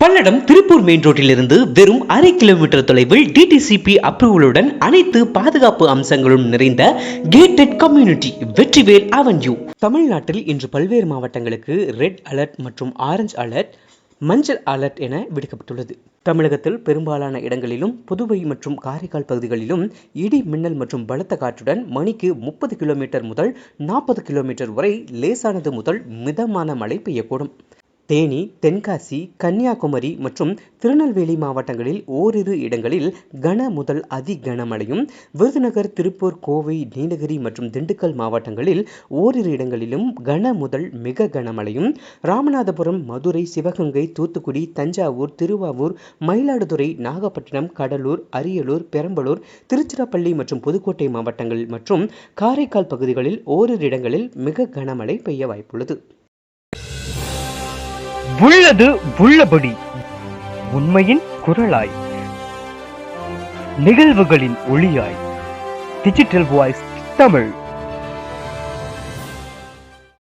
Palladam Tiruppur main ரோட்டிலிருந்து வெறும் அரை kilometre தொலைவில் டிடிசிபி அப்ரூவலுடன் அனைத்து பாதுகாப்பு அம்சங்களும் நிறைந்த கேட்டட் கம்யூனிட்டி வெற்றிவேல் அவென்யூ தமிழ்நாட்டில் இன்று பல்வேறு மாவட்டங்களுக்கு ரெட் அலர்ட் மற்றும் ஆரஞ்சு அலர்ட் மஞ்சள் அலர்ட் என விடுக்கப்பட்டுள்ளது. தமிழகத்தில் பெரும்பாலான இடங்களிலும் புதுவை மற்றும் காரைக்கால் பகுதிகளிலும் இடி மின்னல் மற்றும் பலத்த காற்றுடன் மணிக்கு முப்பது கிலோமீட்டர் முதல் நாற்பது கிலோமீட்டர் வரை லேசானது முதல் மிதமான மழை பெய்யக்கூடும். தேனி தென்காசி கன்னியாகுமரி மற்றும் திருநெல்வேலி மாவட்டங்களில் ஓரிரு இடங்களில் கன முதல் அதி கனமழையும் விருதுநகர் திருப்பூர் கோவை நீலகிரி மற்றும் திண்டுக்கல் மாவட்டங்களில் ஓரிரு இடங்களிலும் கன முதல் மிக கனமழையும் ராமநாதபுரம் மதுரை சிவகங்கை தூத்துக்குடி தஞ்சாவூர் திருவாவூர் மயிலாடுதுறை நாகப்பட்டினம் கடலூர் அரியலூர் பெரம்பலூர் திருச்சிராப்பள்ளி மற்றும் புதுக்கோட்டை மாவட்டங்கள் மற்றும் காரைக்கால் பகுதிகளில் ஓரிரு இடங்களில் மிக கனமழை பெய்ய வாய்ப்புள்ளது. உள்ளது உள்ளபடி. உண்மையின் குரலாய். நிகழ்வுகளின் ஒளியாய். Digital voice Tamil.